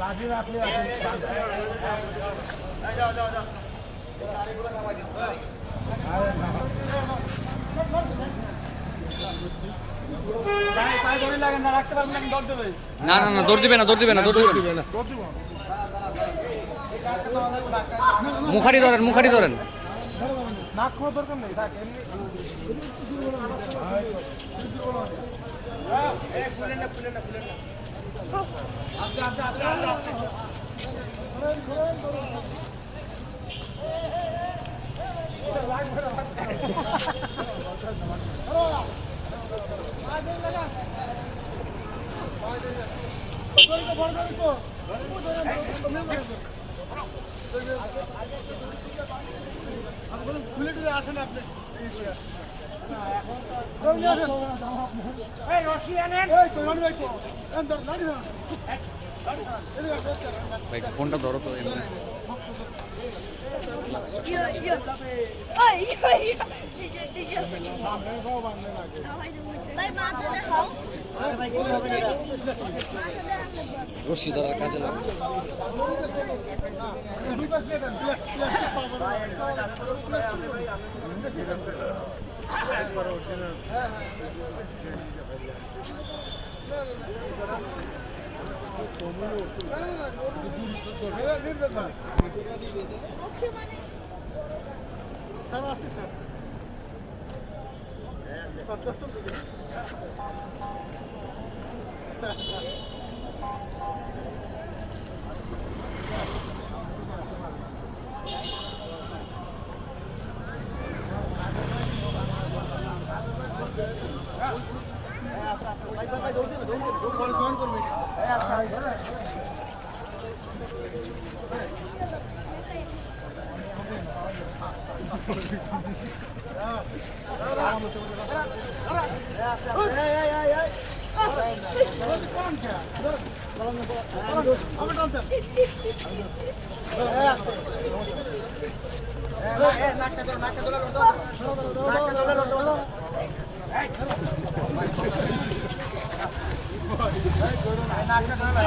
লাঠি রাখলে রাখলে আর লাঠি না না না, দৌড় দিবে না, দৌড় দিবে না, দৌড় দিবে না। মুখারি ধরেন মুখারি ধরেন। নাক খাওয়ার দরকার নেই থাক এমনি খুলে টুলে আসেন আপনি এই রশি আনেন এই তো রনি ভাই তো এন্দর লাঠি ধরুন এদিকে আসো, এদিকে আসো। ভাই ফোনটা ধরো তো এমনি ভাই মাথা দেখাও রশি ধরার কাজে লাগে দুই পাশ দিয়ে দেন, প্লেট, প্লেট পাবো না। এই, দিন দেন না। মুখে মানে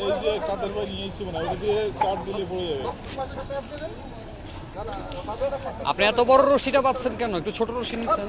এই যে কাদের ভাই নিয়ে মানে ওটা দিয়ে চার দিলে পড়ে যাবে আপনি এত বড় রশিটা পাচ্ছেন কেন? একটু ছোট রশি নিতেন।